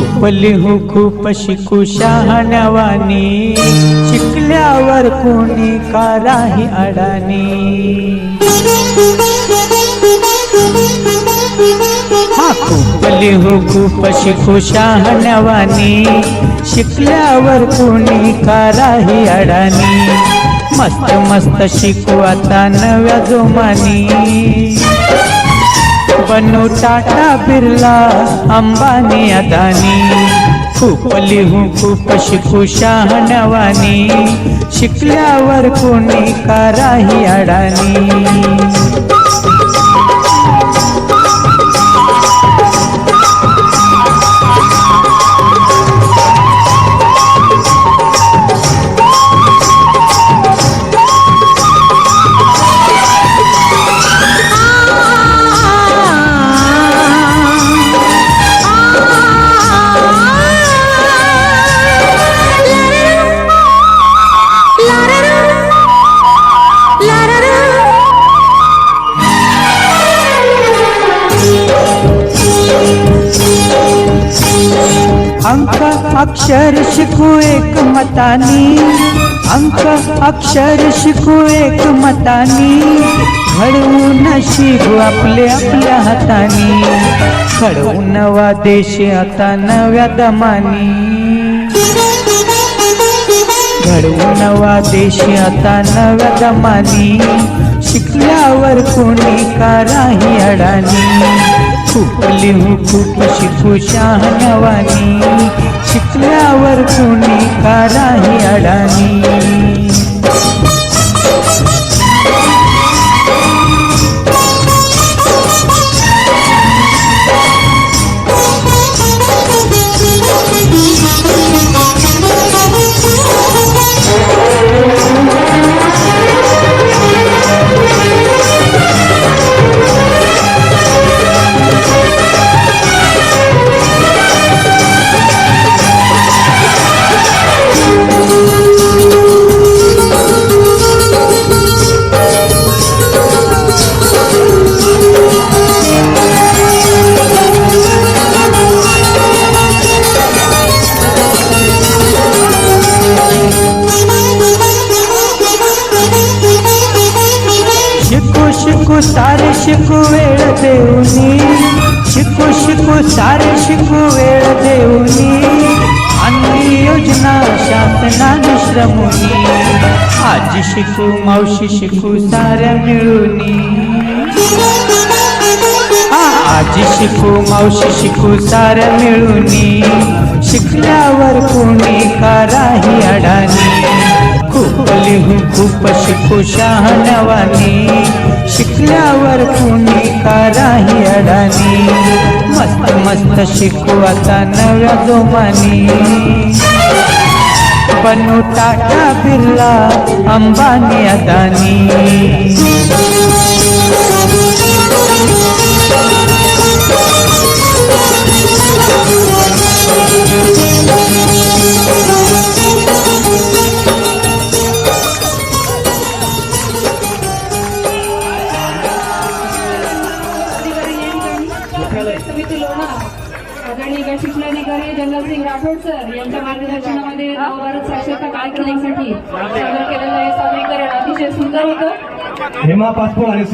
लिहू खूप शिकू शहाण्यावानी शिकल्यावर कोणी काराही अडानी। हा खूप लिहू खूप शिकू शहाण्यावानी शिकल्यावर कोणी काराही अडाणी मस्त मस्त शिकू आता नव्या जोमानी। बनू टाटा बिर्ला अंबानी अदानी. खूप लिहू खूप शिकू शहाण्यावानी शिकल्यावर कोणी काराही अडानी? अक्षर शिकू एक मतानी. अंक अक्षर शिकू एक मतानी. घडवून शिकू आपले आपल्या हातानी. घडवून नवा देश आता नव्या दमानी. घडवू नवा देश आता नव्या दमानी. शिकल्यावर कोणी काराही अडानी? खूप लिहू खूप शिकू शहानवानी शिकल्यावर कोणी काराही अडाणी? शिकू सारे शिकू वेळ देऊनी. शिकू शिकू सारे शिकू वेळ देऊनी. आणली योजना शासनाने श्रमुनी. आजी शिकू मावशी शिकू साऱ्या मिळूनी. हा, आजी शिकू मावशी शिकू साऱ्या मिळूनी. शिकल्यावर कोणी काराही अडानी. खूप लिहू खूप शिकू शहाणवानी शिकल्यावर कुणी काराही अडाणी. मस्त मस्त शिकू आता नव्या जोमानी. बनू टाटा बिर्ला अंबानी अदानी. शिक्षणाधिकारी जंगलसिंग राठोड सर यांच्या मार्गदर्शनामध्ये नवभारत साक्षरता कार्यक्रमासाठी सादर केलेलं हे सादरीकरण अतिशय सुंदर होतं. हेमा पासपोर्ट आणि